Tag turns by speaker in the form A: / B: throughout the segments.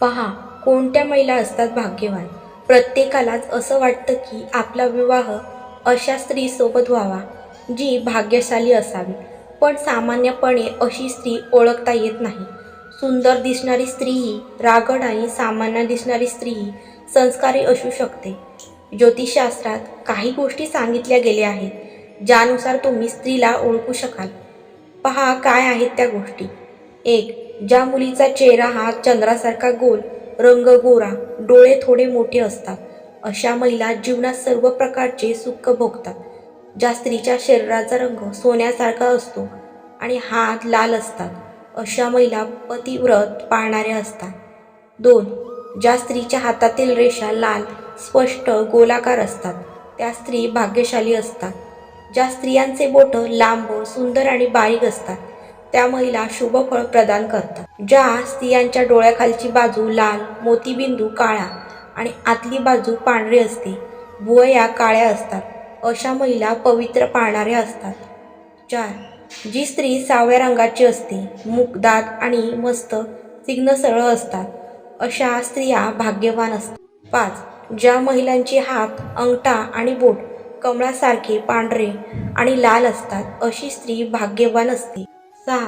A: पहा कोणत्या महिला असतात भाग्यवान? प्रत्येकालाच असं वाटतं की आपला विवाह अशा स्त्रीसोबत व्हावा जी भाग्यशाली असावी. पण सामान्यपणे अशी स्त्री ओळखता येत नाही. सुंदर दिसणारी स्त्रीही रागड आणि सामान्य दिसणारी स्त्रीही संस्कारी असू शकते. ज्योतिषशास्त्रात काही गोष्टी सांगितल्या गेल्या आहेत ज्यानुसार तुम्ही स्त्रीला ओळखू शकाल. पहा काय आहेत त्या गोष्टी. एक ज्या मुलीचा चेहरा हा चंद्रासारखा गोल रंग गोरा डोळे थोडे मोठे असतात. अशा महिला जीवनात सर्व प्रकारचे सुख भोगतात. ज्या स्त्रीच्या शरीराचा रंग सोन्यासारखा असतो आणि हात लाल असतात अशा महिला पतिव्रत पाळणाऱ्या असतात. दोन ज्या स्त्रीच्या हातातील रेषा लाल स्पष्ट गोलाकार असतात त्या स्त्री भाग्यशाली असतात. ज्या स्त्रियांचे बोट लांब सुंदर आणि बारीक असतात त्या महिला शुभ फळ प्रदान करतात ज्या स्त्रियांच्या डोळ्याखालची बाजू लाल मोतीबिंदू काळा आणि आतली बाजू पांढरी असते. भुवया काळ्या असतात. अशा महिला पवित्र पाळणाऱ्या असतात. चार. जी स्त्री सावळ्या रंगाची असते मुख दात आणि मस्त सिग्न सरळ असतात. अशा स्त्रिया भाग्यवान असतात. पाच. ज्या महिलांचे हात अंगठा आणि बोट कमळासारखे पांढरे आणि लाल असतात अशी स्त्री भाग्यवान असते. सहा.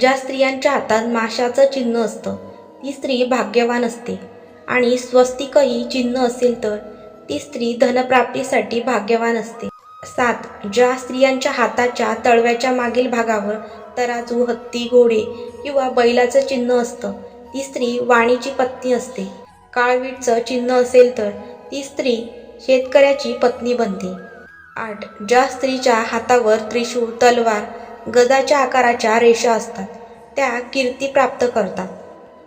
A: ज्या स्त्रियांच्या हातात माशाचं चिन्ह असतं ती स्त्री भाग्यवान असते. आणि स्वस्तिकही चिन्ह असेल तर ती स्त्री धनप्राप्तीसाठी भाग्यवान असते. सात. ज्या स्त्रियांच्या हाताच्या तळव्याच्या मागील भागावर तराजू हत्ती घोडे किंवा बैलाचं चिन्ह असतं ती स्त्री वाणीची पत्नी असते. काळवीटचं चिन्ह असेल तर ती स्त्री शेतकऱ्याची पत्नी बनते. आठ. ज्या स्त्रीच्या हातावर त्रिशूळ तलवार गदाच्या आकाराच्या रेषा असतात. त्या कीर्ती प्राप्त करतात.